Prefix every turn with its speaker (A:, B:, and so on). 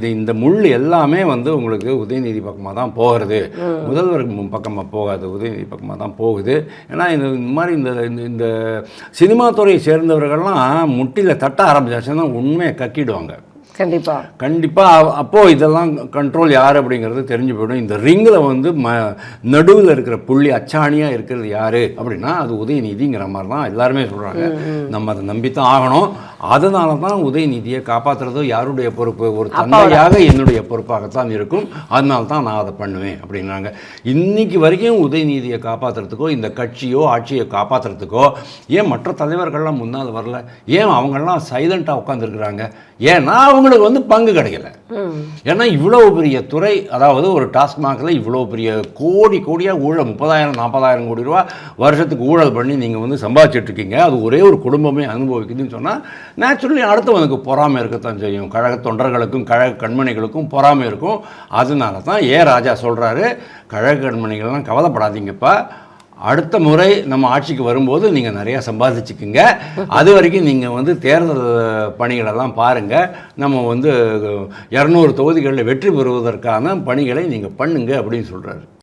A: இது இந்த முள் எல்லாமே வந்து உங்களுக்கு உதயநிதி பக்கமாக தான் போகிறது. முதல்வர் பக்கமாக போகாது உதயநிதி பக்கமாக தான் போகுது. ஏன்னா இந்த இந்த மாதிரி இந்த இந்த- சினிமா துறையை சேர்ந்தவர்கள்லாம் முட்டியில் தட்ட ஆரம்பிச்சாச்சுன்னா உண்மையை கக்கிடுவாங்க.
B: கண்டிப்பா.
A: கண்டிப்பாக அப்போது இதெல்லாம் கண்ட்ரோல் யார் அப்படிங்கிறது தெரிஞ்சு போயிடும். இந்த ரிங்கில் வந்து ம நடுவில் இருக்கிற புள்ளி அச்சாணியாக இருக்கிறது யார் அப்படின்னா அது உதயநிதிங்கிற மாதிரி தான் எல்லாருமே சொல்கிறாங்க நம்ம அதை நம்பித்தான் ஆகணும். அதனால தான் உதயநிதியை காப்பாற்றுறது யாருடைய பொறுப்பு? ஒரு தந்தையாக என்னுடைய பொறுப்பாகத்தான் இருக்கும். அதனால தான் நான் அதை பண்ணுவேன் அப்படின்னாங்க. இன்னைக்கு வரைக்கும் உதயநிதியை காப்பாற்றுறதுக்கோ இந்த கட்சியோ ஆட்சியை காப்பாற்றுறதுக்கோ ஏன் மற்ற தலைவர்கள்லாம் முன்னால் வரல? ஏன் அவங்கெல்லாம் சைலண்ட்டாக உட்காந்துருக்குறாங்க ஏன்னா அவங்களுக்கு வந்து பங்கு கிடைக்கல. ஏன்னா இவ்வளோ பெரிய துறை அதாவது ஒரு டாஸ்மாகில் இவ்வளோ பெரிய கோடி கோடியாக ஊழல் முப்பதாயிரம் நாற்பதாயிரம் கோடி ரூபா வருஷத்துக்கு ஊழல் பண்ணி நீங்கள் வந்து சம்பாதிச்சிட்டு இருக்கீங்க. அது ஒரே ஒரு குடும்பமே அனுபவிக்குதுன்னு சொன்னால் நேச்சுரலி அடுத்தவனுக்கு பொறாமை இருக்கத்தான் செய்யும். கழக தொண்டர்களுக்கும் கழக கண்மணிகளுக்கும் பொறாமை இருக்கும். அதனால தான் ஏ ராஜா சொல்கிறாரு கழக கண்மணிகள்லாம் கவலைப்படாதீங்கப்பா. அடுத்த முறை நம்ம ஆட்சிக்கு வரும்போது நீங்கள் நிறையா சம்பாதிச்சுக்குங்க. அது வரைக்கும் நீங்கள் வந்து தேர்தல் பணிகளெல்லாம் பாருங்கள் நம்ம வந்து இரநூறு தொகுதிகளில் வெற்றி பெறுவதற்கான பணிகளை நீங்கள் பண்ணுங்க அப்படின்னு சொல்கிறாரு